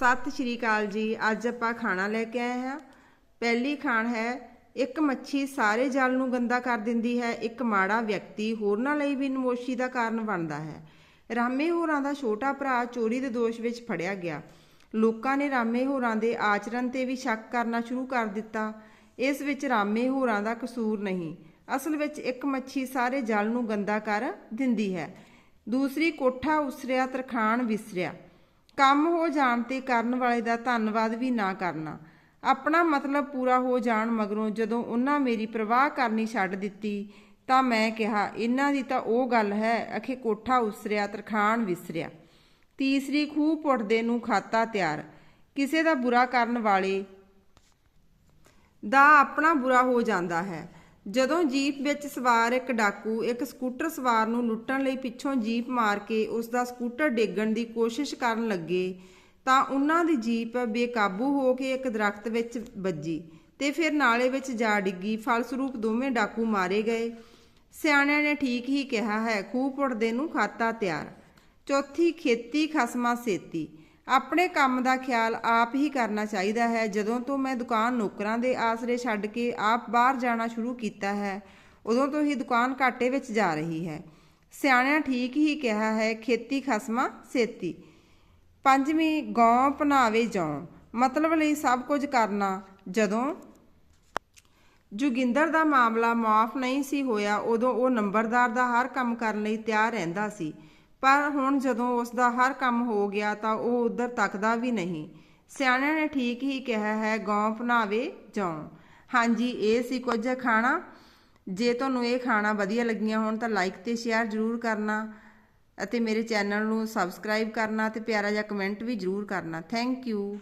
ਸਤਿ ਸ਼੍ਰੀ ਅਕਾਲ ਜੀ। ਅੱਜ ਆਪਾਂ ਖਾਣਾ ਲੈ ਕੇ ਆਏ ਹਾਂ। ਪਹਿਲੀ ਖਾਣ ਹੈ, ਇੱਕ ਮੱਛੀ ਸਾਰੇ ਜਲ ਨੂੰ ਗੰਦਾ ਕਰ ਦਿੰਦੀ ਹੈ। ਇੱਕ ਮਾੜਾ ਵਿਅਕਤੀ ਹੋਰਨਾਂ ਲਈ ਵੀ ਨਮੋਸ਼ੀ ਦਾ ਕਾਰਨ ਬਣਦਾ ਹੈ। ਰਾਮੇ ਹੋਰਾਂ ਦਾ ਛੋਟਾ ਭਰਾ ਚੋਰੀ ਦੇ ਦੋਸ਼ ਵਿੱਚ ਫੜਿਆ ਗਿਆ। ਲੋਕਾਂ ਨੇ ਰਾਮੇ ਹੋਰਾਂ ਦੇ ਆਚਰਣ ਤੇ ਵੀ ਸ਼ੱਕ ਕਰਨਾ ਸ਼ੁਰੂ ਕਰ ਦਿੱਤਾ। ਇਸ ਵਿੱਚ ਰਾਮੇ ਹੋਰਾਂ ਦਾ ਕਸੂਰ ਨਹੀਂ। ਅਸਲ ਵਿੱਚ ਇੱਕ ਮੱਛੀ ਸਾਰੇ ਜਲ ਨੂੰ ਗੰਦਾ ਕਰ ਦਿੰਦੀ ਹੈ। ਦੂਸਰੀ, ਕੋਠਾ ਉਸਰਿਆ, ਤਰਖਾਣ ਵਿਸਰਿਆ। ਕੰਮ ਹੋ ਜਾਣ ਤੇ ਕਰਨ ਵਾਲੇ ਦਾ ਧੰਨਵਾਦ ਵੀ ਨਾ ਕਰਨਾ। ਆਪਣਾ ਮਤਲਬ ਪੂਰਾ ਹੋ ਜਾਣ ਮਗਰੋਂ ਜਦੋਂ ਉਹਨਾਂ ਮੇਰੀ ਪ੍ਰਵਾਹ ਕਰਨੀ ਛੱਡ ਦਿੱਤੀ, ਤਾਂ ਮੈਂ ਕਿਹਾ, ਇਹਨਾਂ ਦੀ ਤਾਂ ਉਹ ਗੱਲ ਹੈ, ਅਖੇ ਕੋਠਾ ਉਸਰਿਆ, ਤਰਖਾਣ ਵਿਸਰਿਆ। ਤੀਸਰੀ ਖੂਹ ਪੁੱਟਦੇ ਨੂੰ ਖਾਤਾ ਤਿਆਰ। ਕਿਸੇ ਦਾ ਬੁਰਾ ਕਰਨ ਵਾਲੇ ਦਾ ਆਪਣਾ ਬੁਰਾ ਹੋ ਜਾਂਦਾ ਹੈ। ਜਦੋਂ ਜੀਪ ਵਿੱਚ ਸਵਾਰ ਇੱਕ ਡਾਕੂ ਇੱਕ ਸਕੂਟਰ ਸਵਾਰ ਨੂੰ ਲੁੱਟਣ ਲਈ ਪਿੱਛੋਂ ਜੀਪ ਮਾਰ ਕੇ ਉਸ ਦਾ ਸਕੂਟਰ ਡੇਗਣ ਦੀ ਕੋਸ਼ਿਸ਼ ਕਰਨ ਲੱਗੇ, ਤਾਂ ਉਹਨਾਂ ਦੀ ਜੀਪ ਬੇਕਾਬੂ ਹੋ ਕੇ ਇੱਕ ਦਰਖਤ ਵਿੱਚ ਵੱਜੀ ਤੇ ਫਿਰ ਨਾਲੇ ਵਿੱਚ ਜਾ ਡਿੱਗੀ। ਫਲਸਰੂਪ ਦੋਵੇਂ ਡਾਕੂ ਮਾਰੇ ਗਏ। ਸਿਆਣਿਆਂ ਨੇ ਠੀਕ ਹੀ ਕਿਹਾ ਹੈ, ਖੂਹ ਪੁੱਟਦੇ ਨੂੰ ਖਾਤਾ ਤਿਆਰ। ਚੌਥੀ ਖੇਤੀ ਖਸਮਾ ਸੇਤੀ। ਆਪਣੇ ਕੰਮ ਦਾ ਖਿਆਲ ਆਪ ਹੀ ਕਰਨਾ ਚਾਹੀਦਾ ਹੈ। ਜਦੋਂ ਤੋਂ ਮੈਂ ਦੁਕਾਨ ਨੌਕਰਾਂ ਦੇ ਆਸਰੇ ਛੱਡ ਕੇ ਆਪ ਬਾਹਰ ਜਾਣਾ ਸ਼ੁਰੂ ਕੀਤਾ ਹੈ, ਉਦੋਂ ਤੋਂ ਹੀ ਦੁਕਾਨ ਘਾਟੇ ਵਿੱਚ ਜਾ ਰਹੀ ਹੈ। ਸਿਆਣਿਆਂ ਠੀਕ ਹੀ ਕਿਹਾ ਹੈ, ਖੇਤੀ ਖਸਮਾ ਸੇਤੀ। ਪੰਜਵੀਂ ਗੌਂ ਪਨਾਵੇ ਜੌਂ। ਮਤਲਬ ਲਈ ਸਭ ਕੁਝ ਕਰਨਾ। ਜਦੋਂ ਜੋਗਿੰਦਰ ਦਾ ਮਾਮਲਾ ਮਾਫ ਨਹੀਂ ਸੀ ਹੋਇਆ, ਉਦੋਂ ਉਹ ਨੰਬਰਦਾਰ ਦਾ ਹਰ ਕੰਮ ਕਰਨ ਲਈ ਤਿਆਰ ਰਹਿੰਦਾ ਸੀ। ਪਰ ਹੁਣ ਜਦੋਂ ਉਸ ਦਾ ਹਰ ਕੰਮ ਹੋ ਗਿਆ ਤਾਂ ਉਹ ਉਧਰ ਤੱਕਦਾ ਵੀ ਨਹੀਂ। ਸਿਆਣਿਆਂ ਨੇ ਠੀਕ ਹੀ ਕਿਹਾ ਹੈ, ਗੌਂ ਭਨਾਵੇ ਜੌਂ। ਹਾਂਜੀ, ਇਹ ਸੀ ਕੁਝ ਖਾਣਾ? ਜੇ ਤੁਹਾਨੂੰ ਇਹ ਖਾਣਾ ਵਧੀਆ ਲੱਗੀਆਂ ਹੋਣ ਤਾਂ ਲਾਈਕ ਤੇ ਸ਼ੇਅਰ ਜ਼ਰੂਰ ਕਰਨਾ ਅਤੇ ਮੇਰੇ ਚੈਨਲ ਨੂੰ ਸਬਸਕ੍ਰਾਈਬ ਕਰਨਾ ਤੇ ਪਿਆਰਾ ਜਿਹਾ ਕਮੈਂਟ ਵੀ ਜ਼ਰੂਰ ਕਰਨਾ। Thank you